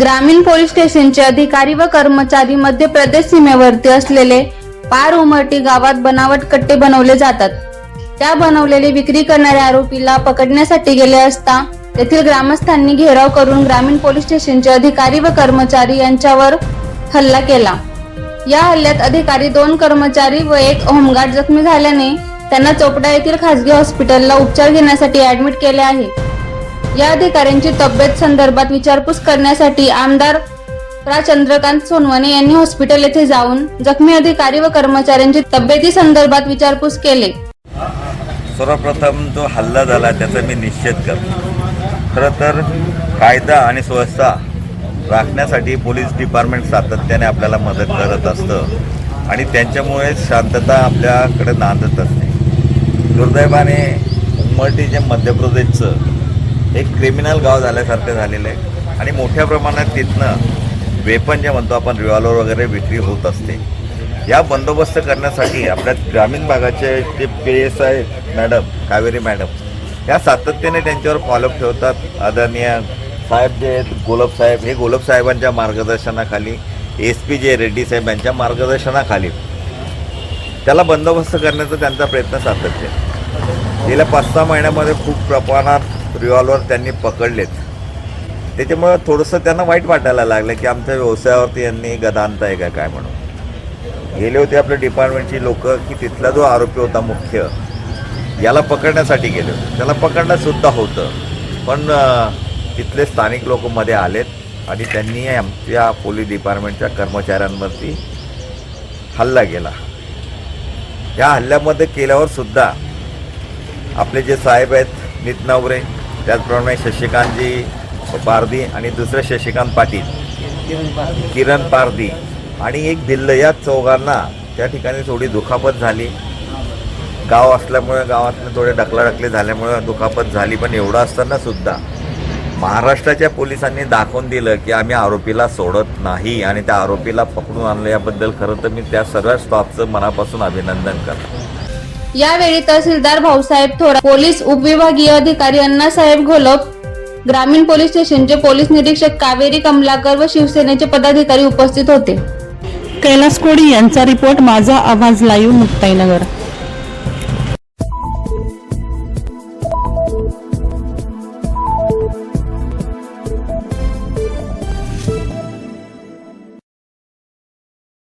ग्रामीण पोलीस स्टेशनचे अधिकारी व कर्मचारी मध्य प्रदेश सीमेवरती असलेले पार उमरटी गावात बनावट कट्टे बनवले जातात. त्या बनवलेली विक्री करणाऱ्या आरोपीला पकडण्यासाठी गेले असता तेथील ग्रामस्थांनी घेराव करून ग्रामीण पोलीस स्टेशनचे अधिकारी व कर्मचारी यांच्यावर हल्ला केला. या हल्ल्यात अधिकारी दोन कर्मचारी व एक होमगार्ड जखमी झाल्याने त्यांना चोपडा येथील खासगी हॉस्पिटलला उपचार घेण्यासाठी ऍडमिट केले आहे. या अधिकाऱ्यांची तब्येत संदर्भात विचारपूस करण्यासाठी आमदार प्रा चंद्रकांत सोनवणे यांनी हॉस्पिटल येथे जाऊन जखमी अधिकारी व कर्मचाऱ्यांची तब्येती संदर्भात विचारपूस केले. सर्वप्रथम जो हल्ला झाला त्याचा मी निश्चित करतो. खरं तर कायदा आणि सुव्यवस्था राखण्यासाठी पोलीस डिपार्टमेंट सातत्याने आपल्याला मदत करत असतं आणि त्यांच्यामुळे शांतता आपल्याकडे नांदत असते दुर्दैवाने उमरटी जे मध्य प्रदेशचं एक क्रिमिनल गाव झाल्यासारखं झालेलं आहे. आणि मोठ्या प्रमाणात तिथनं वेपन जे म्हणतो आपण रिव्हॉल्वर वगैरे विक्री होत असते. या बंदोबस्त करण्यासाठी आपल्या ग्रामीण भागाचे जे P S I madam Kaveri madam या सातत्याने त्यांच्यावर फॉलोअप ठेवतात. आदरणीय साहेब जे आहेत गोलब साहेब हे गोलब साहेबांच्या मार्गदर्शनाखाली एस पी जे रेड्डी साहेब यांच्या मार्गदर्शनाखाली. त्याला बंदोबस्त करण्याचा त्यांचा प्रयत्न सातत्य आहे. गेल्या पाच सहा महिन्यामध्ये खूप प्रमाणात रिव्हॉल्वर त्यांनी पकडलेत. त्याच्यामुळं थोडंसं त्यांना वाईट वाटायला लागलं की आमच्या व्यवसायावरती यांनी गदांत आहे का काय म्हणून. गेले होते आपल्या डिपार्टमेंटची लोक की तिथला जो आरोपी होता मुख्य याला पकडण्यासाठी गेले होते. त्याला पकडणंसुद्धा होतं. पण तिथले स्थानिक लोक मध्ये आलेत आणि त्यांनी आमच्या पोलीस डिपार्टमेंटच्या कर्मचाऱ्यांवरती हल्ला केला. या हल्ल्यामध्ये केल्यावर सुद्धा आपले जे साहेब आहेत नितनावरे त्याचप्रमाणे शशिकांतजी पारधी आणि दुसरं शशिकांत पाटील. किरण पारधी. आणि एक भिल्ल या चौघांना त्या ठिकाणी थोडी दुखापत झाली. गाव असल्यामुळे गावातले थोडे ढकलाढकली झाल्यामुळे दुखापत झाली पण एवढं असताना सुद्धा महाराष्ट्राच्या पोलिसांनी दाखवून दिलं की आम्ही आरोपीला सोडत नाही आणि त्या आरोपीला पकडून आणलं. याबद्दल खरं तर मी त्या सर्व स्टाफचं मनापासून अभिनंदन करतो. यावेळी तहसीलदार भाऊसाहेब थोरात पोलीस उपविभागीय अधिकारी अण्णासाहेब घोलप ग्रामीण पोलीस स्टेशनचे पोलीस निरीक्षक कावेरी कमलाकर व शिवसेनेचे पदाधिकारी उपस्थित होते. कैलास कोडी यांचा रिपोर्ट माझा आवाज लाईव्ह मुक्ताईनगर.